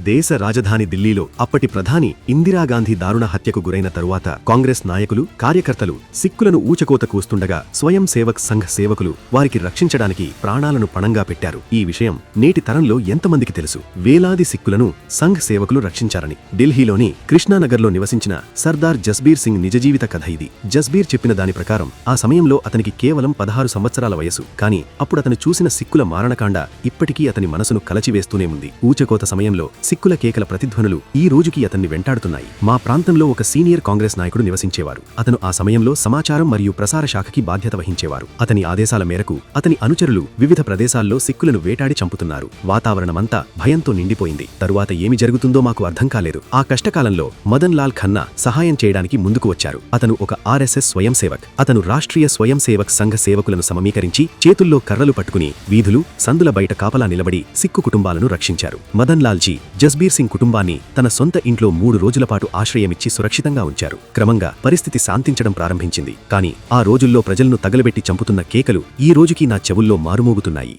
దేశ రాజధాని ఢిల్లీలో అప్పటి ప్రధాని ఇందిరాగాంధీ దారుణ హత్యకు గురైన తరువాత కాంగ్రెస్ నాయకులు కార్యకర్తలు సిక్కులను ఊచకోత కూస్తుండగా స్వయం సేవక్ సంఘ్ సేవకులు వారికి రక్షించడానికి ప్రాణాలను పణంగా పెట్టారు. ఈ విషయం నేటి తరంలో ఎంతమందికి తెలుసు? వేలాది సిక్కులను సంఘ్ సేవకులు రక్షించారని. ఢిల్లీలోని కృష్ణానగర్లో నివసించిన సర్దార్ జస్బీర్ సింగ్ నిజ జీవిత కథ ఇది. జస్బీర్ చెప్పిన దాని ప్రకారం ఆ సమయంలో అతనికి కేవలం పదహారు సంవత్సరాల వయసు కానీ అప్పుడు అతను చూసిన సిక్కుల మారణకాండ ఇప్పటికీ అతని మనసును కలచివేస్తూనే ఉంది. ఊచకోత సమయంలో సిక్కుల కేకల ప్రతిధ్వనులు ఈ రోజుకి అతన్ని వెంటాడుతున్నాయి. మా ప్రాంతంలో ఒక సీనియర్ కాంగ్రెస్ నాయకుడు నివసించేవారు. అతను ఆ సమయంలో సమాచారం మరియు ప్రసార శాఖకి బాధ్యత వహించేవారు. అతని ఆదేశాల మేరకు అతని అనుచరులు వివిధ ప్రదేశాల్లో సిక్కులను వేటాడి చంపుతున్నారు. వాతావరణమంతా భయంతో నిండిపోయింది. తరువాత ఏమి జరుగుతుందో మాకు అర్థం కాలేదు. ఆ కష్టకాలంలో మదన్ లాల్ ఖన్నా సహాయం చేయడానికి ముందుకు వచ్చారు. అతను ఒక ఆర్ఎస్ఎస్ స్వయం సేవక్. అతను రాష్ట్రీయ స్వయం సేవక్ సంఘ సేవకులను సమీకరించి చేతుల్లో కర్రలు పట్టుకుని వీధులు సందుల బయట కాపలా నిలబడి సిక్కు కుటుంబాలను రక్షించారు. మదన్ లాల్ జీ జస్బీర్ సింగ్ కుటుంబాన్ని తన సొంత ఇంట్లో మూడు రోజుల పాటు ఆశ్రయమిచ్చి సురక్షితంగా ఉంచారు. క్రమంగా పరిస్థితి శాంతించడం ప్రారంభించింది. కానీ ఆ రోజుల్లో ప్రజలను తగలబెట్టి చంపుతున్న కేకలు ఈ రోజుకి నా చెవుల్లో మారుమోగుతున్నాయి.